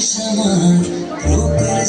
সময় প্রকাশ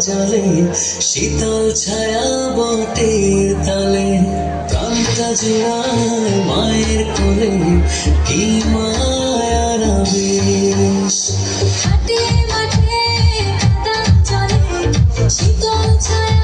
জলে শীতল ছায়া বটের তালে প্রাণটা জোড়ায় মায়ের কোলে কি মায়ার বেশ শীতল ছায়া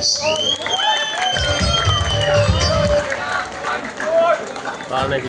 Thank you.